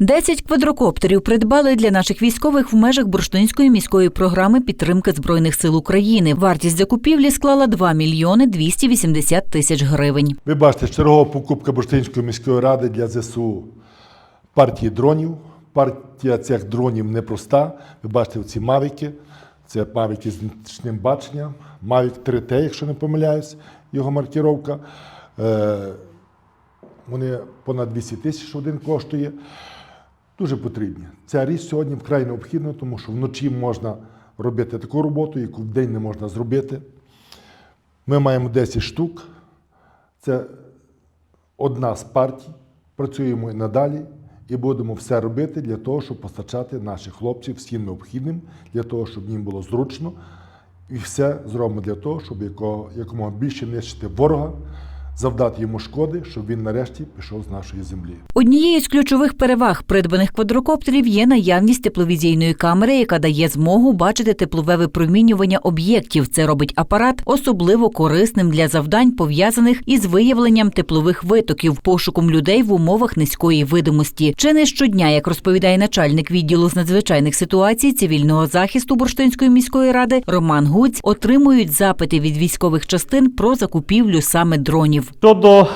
Десять квадрокоптерів придбали для наших військових в межах бурштинської міської програми підтримки збройних сил України. Вартість закупівлі склала 2 мільйони 280 тисяч гривень. Ви бачите, чергова покупка Бурштинської міської ради для ЗСУ партії дронів. Партія цих дронів непроста. Ви бачите ці мавіки. Це мавіки з нічним баченням. Мавік 3T, якщо не помиляюсь, його маркіровка. Е, Вони понад 200 тисяч один коштує. Дуже потрібні. Ця річ сьогодні вкрай необхідна, тому що вночі можна робити таку роботу, яку вдень не можна зробити. Ми маємо 10 штук. Це одна з партій. Працюємо і надалі і будемо все робити для того, щоб постачати наших хлопців всім необхідним, для того, щоб їм було зручно. І все зробимо для того, щоб якомога більше нищити ворога, завдати йому шкоди, щоб він нарешті пішов з нашої землі. Однією з ключових переваг придбаних квадрокоптерів є наявність тепловізійної камери, яка дає змогу бачити теплове випромінювання об'єктів. Це робить апарат особливо корисним для завдань, пов'язаних із виявленням теплових витоків, пошуком людей в умовах низької видимості. Чи не щодня, як розповідає начальник відділу з надзвичайних ситуацій цивільного захисту Бурштинської міської ради Роман Гуць, отримують запити від військових частин про закупівлю саме дронів. Щодо е,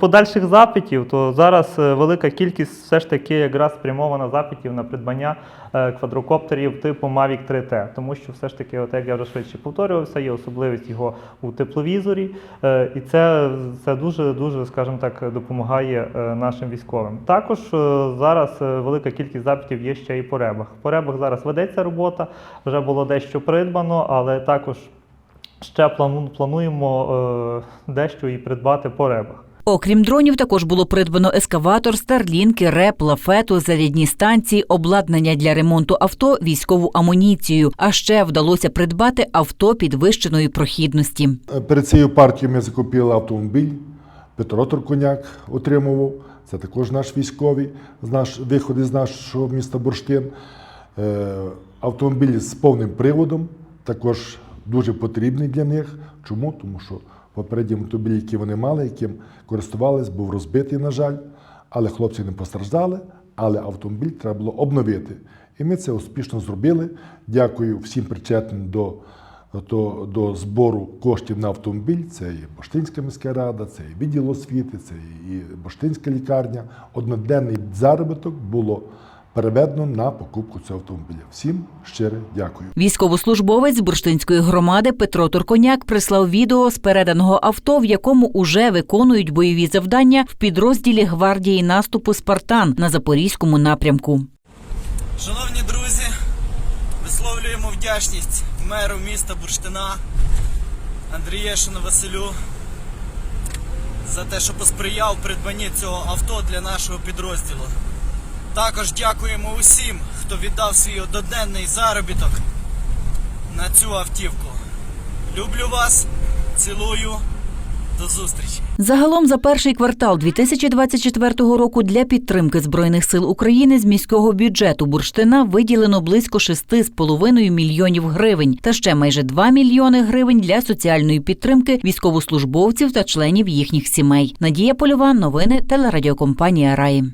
подальших запитів, то зараз е, велика кількість все ж таки якраз спрямована запитів на придбання е, квадрокоптерів типу Mavic 3T, тому що все ж таки, от як я вже швидше повторювався, є особливість його у тепловізорі, і це, це дуже дуже, скажімо так, допомагає нашим військовим. Також зараз велика кількість запитів є ще і по ребах. По ребах зараз ведеться робота, вже було дещо придбано, але також ще плану- плануємо е, дещо і придбати по ребах. Окрім дронів, також було придбано ескаватор, старлінки, реп, лафету, зарядні станції, обладнання для ремонту авто, військову амуніцію. А ще вдалося придбати авто підвищеної прохідності. Перед цією партією ми закупили автомобіль. Петро Турконяк отримував. Це також наш військовий, з наш, виходи з нашого міста Бурштин. Е, автомобіль з повним приводом, також дуже потрібний для них. Чому? Тому що попередній автомобіль, який вони мали, яким користувались, був розбитий, на жаль, але хлопці не постраждали, але автомобіль треба було обновити. І ми це успішно зробили. Дякую всім причетним до до, до збору коштів на автомобіль. Це і Боштинська міська рада, це і відділ освіти, це і Боштинська лікарня. Одноденний заробіток було переведено на покупку цього автомобіля. Всім щире дякую. Військовослужбовець бурштинської громади Петро Турконяк прислав відео з переданого авто, в якому уже виконують бойові завдання в підрозділі гвардії наступу Спартан на запорізькому напрямку. Шановні друзі, висловлюємо вдячність меру міста Бурштина Андрієшину Василю за те, що посприяв придбанні цього авто для нашого підрозділу. Також дякуємо усім, хто віддав свій одноденний заробіток на цю автівку. Люблю вас, цілую, до зустрічі! Загалом за перший квартал 2024 року для підтримки збройних сил України з міського бюджету бурштина виділено близько 6,5 мільйонів гривень та ще майже 2 мільйони гривень для соціальної підтримки військовослужбовців та членів їхніх сімей. Надія Польова, новини телерадіокомпанія Раї.